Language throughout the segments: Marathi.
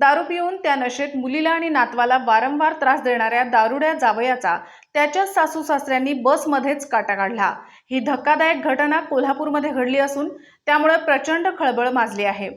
दारू पिऊन त्या नशेत मुलीला आणि नातवाला वारंवार त्रास देणाऱ्या दारुड्या जावयाचा त्याच्याच सासू सासऱ्यांनी बसमध्येच काटा काढला. ही धक्कादायक घटना कोल्हापूरमध्ये घडली असून त्यामुळे प्रचंड खळबळ माजली आहे.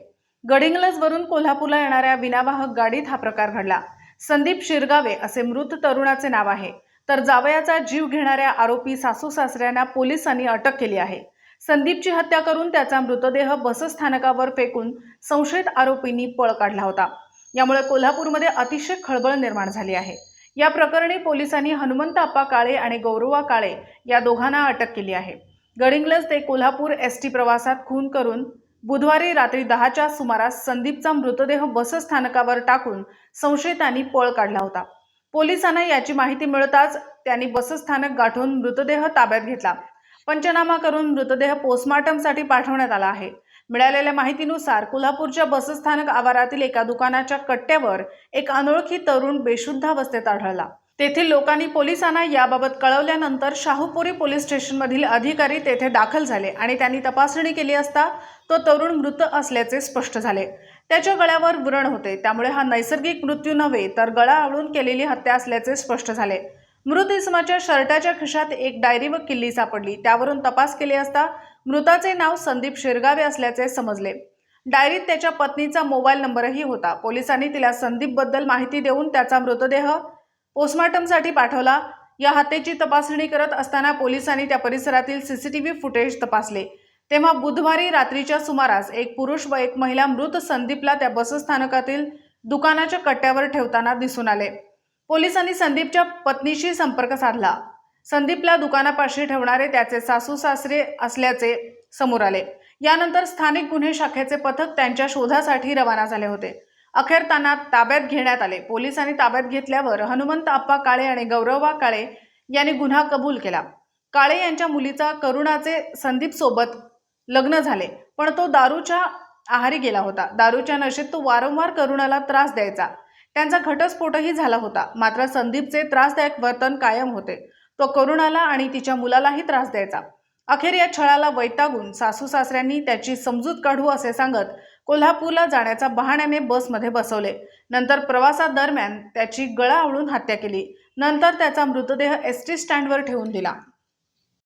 गडिंग्लजवरून कोल्हापूरला येणाऱ्या विनावाहक गाडीत हा प्रकार घडला. संदीप शिरगावे असे मृत तरुणाचे नाव आहे. तर जावयाचा जीव घेणाऱ्या आरोपी सासू सासऱ्यांना पोलिसांनी अटक केली आहे. संदीपची हत्या करून त्याचा मृतदेह बसस्थानकावर फेकून संशयित आरोपींनी पळ काढला होता. यामुळे कोल्हापूरमध्ये अतिशय खळबळ निर्माण झाली आहे. या प्रकरणी पोलिसांनी हनुमंताप्पा काळे आणि गौरवा काळे या दोघांना अटक केली आहे. गडिंग्लज ते कोल्हापूर एस टी प्रवासात खून करून बुधवारी रात्री दहाच्या सुमारास संदीपचा मृतदेह बसस्थानकावर टाकून संशयितांनी पळ काढला होता. पोलिसांना याची माहिती मिळताच त्यांनी बसस्थानक गाठून मृतदेह ताब्यात घेतला. पंचनामा करून मृतदेह पोस्टमार्टमसाठी पाठवण्यात आला आहे. मिळालेल्या माहितीनुसार कोल्हापूरच्या बसस्थानक आवारातील एका दुकानाच्या कट्ट्यावर एक अनोळखी तरुण बेशुद्ध अवस्थेत आढळला. तेथील लोकांनी पोलिसांना याबाबत कळवल्यानंतर शाहूपुरी पोलीस स्टेशनमधील अधिकारी तेथे दाखल झाले आणि त्यांनी तपासणी केली असता तो तरुण मृत असल्याचे स्पष्ट झाले. त्याच्या गळ्यावर व्रण होते. त्यामुळे हा नैसर्गिक मृत्यू नव्हे तर गळा आवळून केलेली हत्या असल्याचे स्पष्ट झाले. मृत इसमाच्या शर्टाच्या खिशात एक डायरी व किल्ली सापडली. त्यावरून तपास केले असता मृताचे नाव संदीप शिरगावे असल्याचे समजले. डायरीत त्याच्या पत्नीचा मोबाईल नंबरही होता. पोलिसांनी तिला संदीपबद्दल माहिती देऊन त्याचा मृतदेह पोस्टमार्टमसाठी पाठवला. या हत्येची तपासणी करत असताना पोलिसांनी त्या परिसरातील सीसीटीव्ही फुटेज तपासले. तेव्हा बुधवारी रात्रीच्या सुमारास एक पुरुष व एक महिला मृत संदीपला त्या बसस्थानकातील दुकानाच्या कट्ट्यावर ठेवताना दिसून आले. पोलिसांनी संदीपच्या पत्नीशी संपर्क साधला. संदीपला दुकानापाशी ठेवणारे त्याचे सासू सासरे असल्याचे समोर आले. यानंतर स्थानिक गुन्हे शाखेचे पथक त्यांच्या शोधासाठी रवाना झाले होते. अखेर त्यांना ताब्यात घेण्यात आले. पोलिसांनी ताब्यात घेतल्यावर हनुमंत आप्पा काळे आणि गौरवा काळे यांनी गुन्हा कबूल केला. काळे यांच्या मुलीचा करुणाचे संदीप सोबत लग्न झाले पण तो दारूच्या आहारी गेला होता. दारूच्या नशेत तो वारंवार करुणाला त्रास द्यायचा. त्यांचा घटस्फोटही झाला होता. मात्र संदीपचे त्रासदायक वर्तन कायम होते. तो करुणाला आणि तिच्या मुलालाही त्रास द्यायचा. अखेर या छळाला वैतागून सासू सासऱ्यांनी त्याची समजूत काढू असे सांगत कोल्हापूरला जाण्याचा बहाण्याने बसमध्ये बसवले. नंतर प्रवासादरम्यान त्याची गळा आवळून हत्या केली. नंतर त्याचा मृतदेह एस टी स्टँडवर ठेवून दिला.